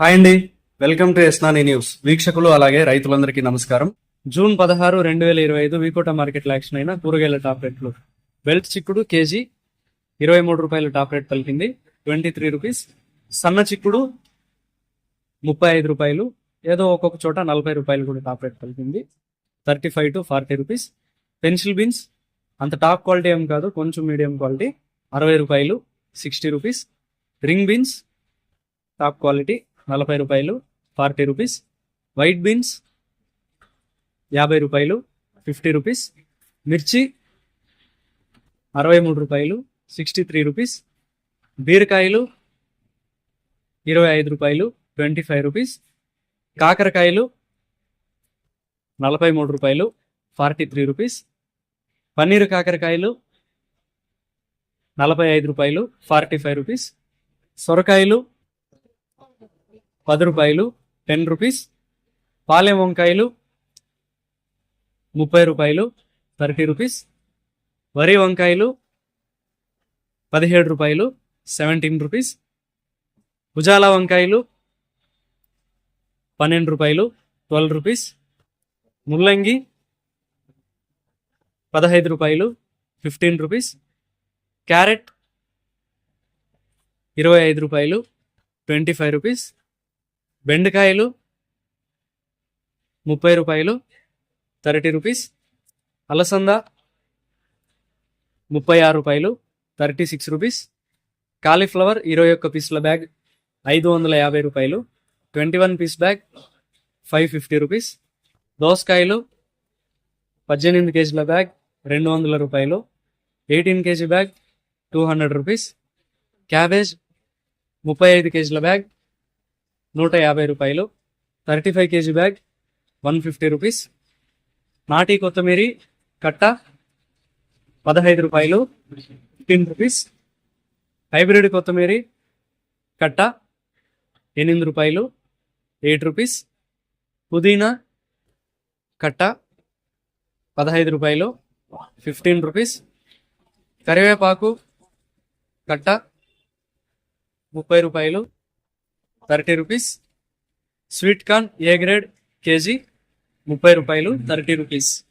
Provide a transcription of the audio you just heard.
Hi అండి. Welcome to ఎస్నాని news. వీక్షకులు అలాగే రైతులందరికీ నమస్కారం. జూన్ పదహారు రెండు వేల ఇరవై ఐదు వీకోట మార్కెట్ యాక్షన్ అయిన కూరగాయల టాప్ రేట్లు. బెల్ట్ చిక్కుడు కేజీ ఇరవై మూడు రూపాయలు టాప్ రేట్ పలికింది. Twenty three rupees. సన్న చిక్కుడు ముప్పై ఐదు రూపాయలు. ఏదో ఒక్కొక్క చోట నలభై రూపాయలు కూడా టాప్ రేట్ పలికింది. Thirty five to forty rupees. Pencil beans. అంత టాప్ క్వాలిటీ ఏం కాదు కొంచెం మీడియం క్వాలిటీ. అరవై రూపాయలు sixty rupees. Ring beans. Top quality. నలభై రూపాయలు ఫార్టీ రూపీస్. వైట్ బీన్స్ యాభై రూపాయలు ఫిఫ్టీ రూపీస్. మిర్చి అరవై మూడు రూపాయలు సిక్స్టీ త్రీ రూపీస్. బీరకాయలు ఇరవై ఐదు రూపాయలు ట్వంటీ ఫైవ్ రూపీస్. కాకరకాయలు నలభై మూడు రూపాయలు ఫార్టీ త్రీ రూపీస్. పన్నీరు కాకరకాయలు నలభై ఐదు రూపాయలు ఫార్టీ ఫైవ్ రూపీస్. సొరకాయలు పది రూపాయలు టెన్ రూపీస్. పాలెం వంకాయలు ముప్పై రూపాయలు థర్టీ రూపీస్. వరి వంకాయలు పదిహేడు రూపాయలు సెవెంటీన్ రూపీస్. ఉజాలా వంకాయలు పన్నెండు రూపాయలు ట్వెల్వ్ రూపీస్. ముల్లంగి పదహైదు రూపాయలు ఫిఫ్టీన్ రూపీస్. క్యారెట్ ఇరవై ఐదు రూపాయలు ట్వంటీ ఫైవ్ రూపీస్. బెండకాయలు ముప్పై రూపాయలు థర్టీ రూపీస్. అలసంద ముప్పై ఆరు రూపాయలు థర్టీ సిక్స్ రూపీస్. కాలీఫ్లవర్ ఇరవై ఒక్క పీసుల బ్యాగ్ ఐదు వందల యాభై రూపాయలు twenty one piece bag five fifty rupees. దోసకాయలు పద్దెనిమిది కేజీల బ్యాగ్ రెండు వందల రూపాయలు eighteen KG bag two hundred rupees. Cabbage ముప్పై ఐదు కేజీల బ్యాగ్ నూట యాభై రూపాయలు. Thirty five KG bag one fifty rupees. నాటి కొత్తమీరి కట్ట పదహైదు రూపాయలు ఫిఫ్టీన్ రూపీస్. హైబ్రిడ్ కొత్తమీరి కట్ట ఎనిమిది రూపాయలు ఎయిట్ రూపీస్. పుదీనా కట్ట పదహైదు రూపాయలు ఫిఫ్టీన్ రూపీస్. కరివేపాకు కట్ట ముప్పై రూపాయలు thirty rupees. Sweet corn A grade? KG ముప్పై రూపాయలు థర్టీ రూపీస్.